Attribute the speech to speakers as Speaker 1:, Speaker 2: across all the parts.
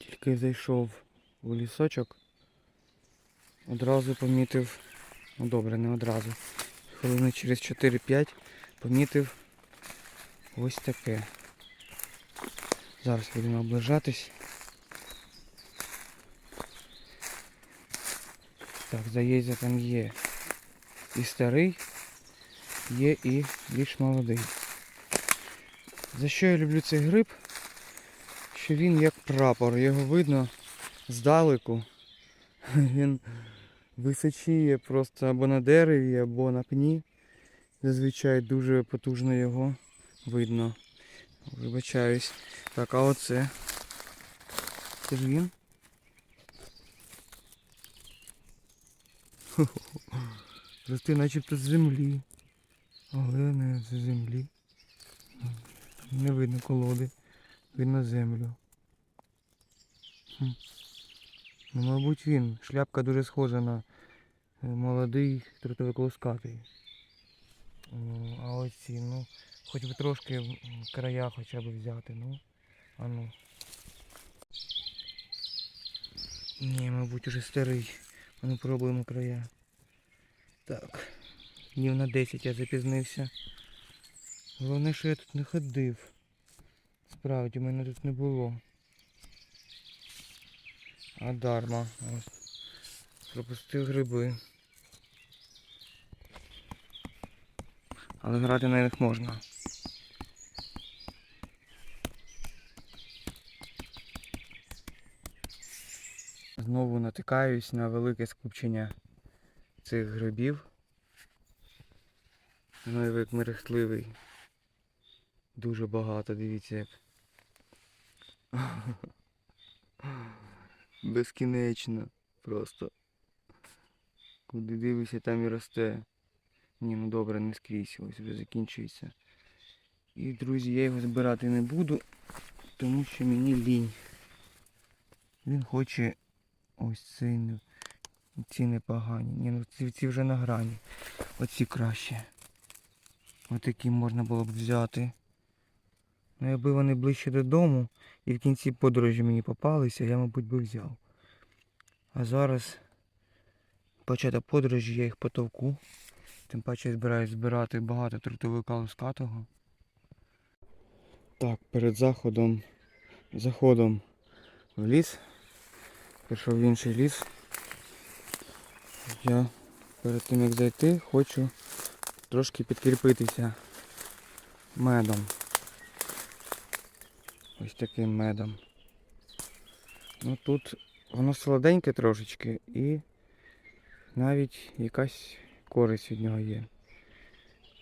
Speaker 1: Тільки зайшов у лісочок, одразу помітив, ну добре, не одразу. Хвилини через 4-5 помітив ось таке. Зараз будемо оближатись. Так, здається, там є і старий, є і більш молодий. За що я люблю цей гриб? Що він як прапор, його видно здалеку. Він височіє просто або на дереві, або на пні. Зазвичай дуже потужно його видно. Вибачаюсь. Так, а оце. Це ж він? Рости начебто з землі. Але не з землі. Не видно колоди. Видно землю. Ну, мабуть, він. Шляпка дуже схожа на е, молодий. О, А оці, ну, хоч би трошки края хоча б взяти, ну. А ну. Ні, мабуть, уже старий. Ну пробуємо края. Так. Днів на 10 я запізнився. Головне, що я тут не ходив. Справді, мене тут не було. А дарма. Пропустив гриби. Але грати на них можна. Знову натикаюсь на велике скупчення цих грибів. Ну і мерехтливий. Дуже багато, дивіться як. Безкінечно просто. Куди дивишся, там і росте. Ні, ну добре, не скрізь, ось вже закінчується. І, друзі, я його збирати не буду, тому що мені лінь. Він хоче ось цей ці непогані. Ні, ну ці, ці вже на грані. Оці краще. Отакі можна було б взяти. Ну, якби вони ближче додому і в кінці подорожі мені попалися, я, мабуть, би взяв. А зараз початок подорожі, я їх потовку. Тим паче я збираюсь збирати багато трутовика лускатого. Так, перед заходом, заходом в ліс. Пішов в інший ліс. Я перед тим як зайти хочу трошки підкріпитися медом. Ось таким медом. Ну тут воно солоденьке трошечки і навіть якась користь від нього є.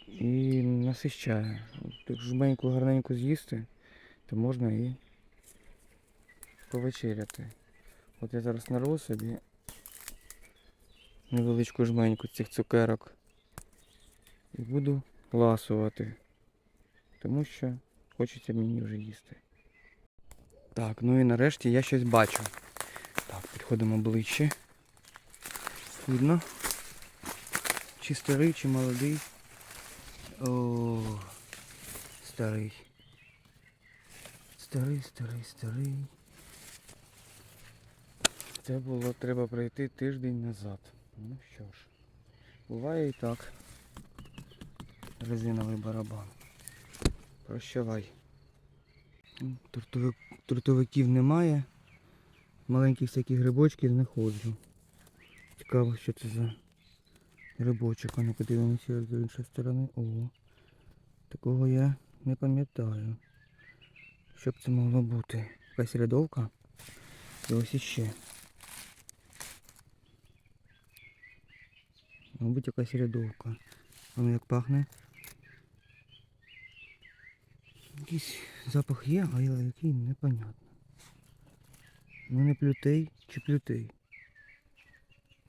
Speaker 1: І насищає. Так жменьку гарненько з'їсти, то можна і повечеряти. От я зараз нарву собі невеличку жменьку цих цукерок і буду ласувати, тому що хочеться мені вже їсти. Так, ну і нарешті я щось бачу. Так, підходимо ближче. Видно. Чи старий, чи молодий. О, старий. Старий, старий, старий. Це було треба пройти тиждень назад. Ну що ж, буває і так. Резиновий барабан. Прощавай. М, Трутовик, трутовиків немає. Маленьких всяких грибочків знаходжу. Цікаво, що це за грибочок. А ну подивимося з іншої сторони. О, такого я не пам'ятаю. Що б це могло бути? Якась рядовка? І ось іще. Мабуть, якась рядовка. Воно як пахне. Якийсь запах є, а який непонятно. Ну не плютей чи плютей.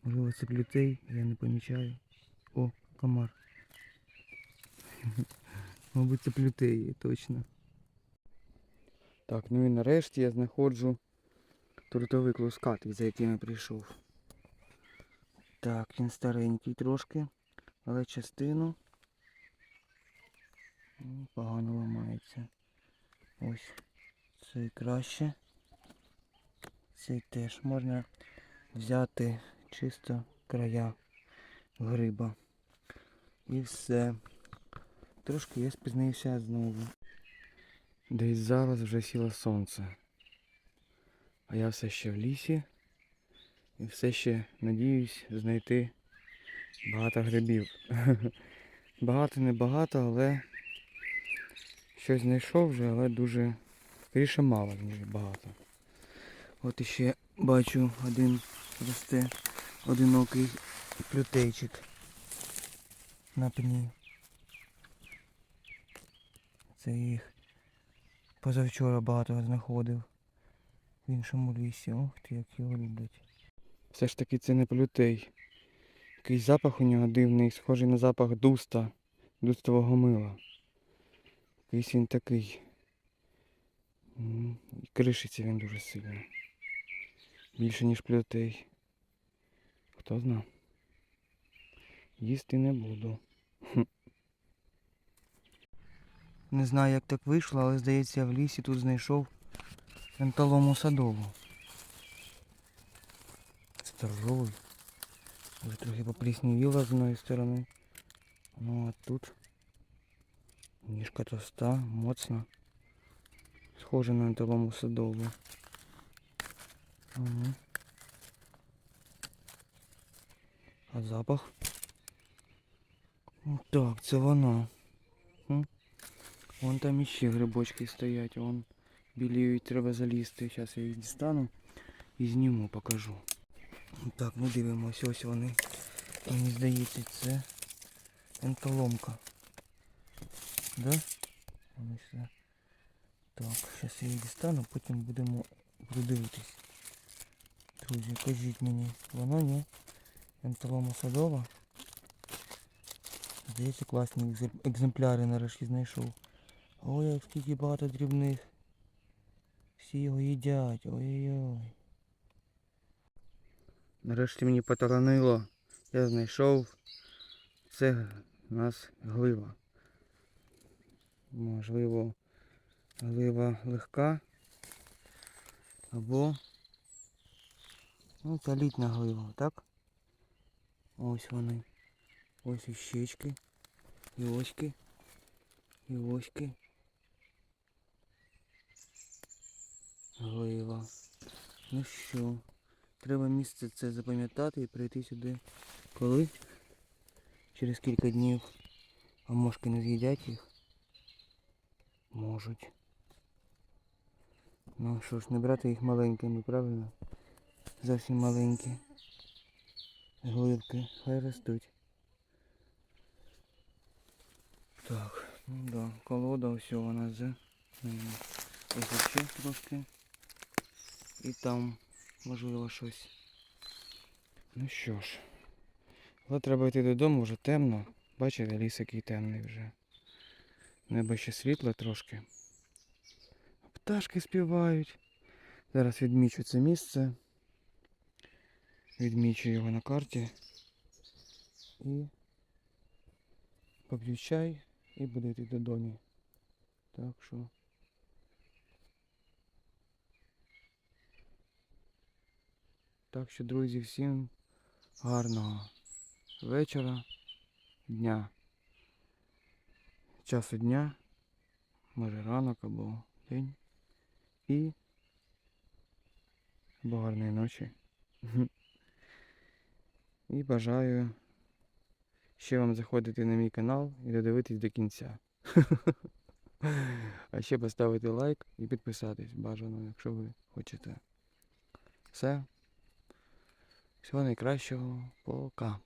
Speaker 1: Можливо це плютей, я не помічаю. О, комар. Мабуть це плютей є, точно. Так, ну і нарешті я знаходжу трутовик лускатий, за яким я прийшов. Так, він старенький трошки, але частину погано ламається. Ось, це краще. Цей теж можна взяти чисто края гриба. І все. Трошки я спізнився знову. Десь зараз вже сіло сонце. А я все ще в лісі і все ще надіюсь знайти багато грибів. Багато не багато, але щось знайшов вже, але дуже скоріше мало, ніж багато. От іще бачу один росте одинокий плютейчик на пні. Це їх позавчора багато знаходив в іншому лісі. Ох ти, як його люблять. Все ж таки це не плютей. Якийсь запах у нього дивний, схожий на запах дуста, дустового мила. Якийсь він такий. І кришиться він дуже сильно. Більше, ніж плютей. Хто зна? Їсти не буду. Не знаю, як так вийшло, але здається, я в лісі тут знайшов енталому садову. Здоровий. Вже трохи попліснівіла з одної сторони. Ну а тут ніжка тоста, моцна. Схожа на енталому садову. Угу. А запах? Ну, Так, це вона. М? Вон там іще грибочки стоять, вон біліють, треба залізти. Зараз я їх дістану і зніму, покажу. Так, ну дивимось, ось вони. Мені здається, це ентоломка. Да? Вони все. Так, зараз я її дістану, потім будемо буду дивитись. Друзі, кажіть мені, воно ні. Ентолома садова. Здається, класні екземпляри нарешті знайшов. Ой, як скільки багато дрібних. Всі його їдять. Ой-ой-ой. Нарешті мені потаранило. Я знайшов. Це у нас глива. Можливо, глива легка. Або ну, це літня глива, так? Ось вони. Ось і щечки. І оськи. І оськи. Глива. Ну що, треба місце це запам'ятати і прийти сюди. Коли? Через кілька днів. А мошки не з'їдять їх? Можуть. Ну що ж, не брати їх маленькими, правильно? Зовсім маленькі. Гливки, хай ростуть. Так, ну да, колода все вона за. м, Ось ще трошки. І там, можливо, щось. Ну що ж. Але треба йти додому, вже темно. Бачите, ліс який темний вже. Небо ще світле трошки. Пташки співають. Зараз відмічу це місце. Відмічу його на карті. І поп'ю чай і буду йти додому. Так що. Так що, друзі, всім гарного вечора, дня. Часу дня, може ранок або день. І або гарної ночі. І бажаю ще вам заходити на мій канал і додивитись до кінця. А ще поставити лайк і підписатись бажано, якщо ви хочете. Все. Всього найкращого. Пока.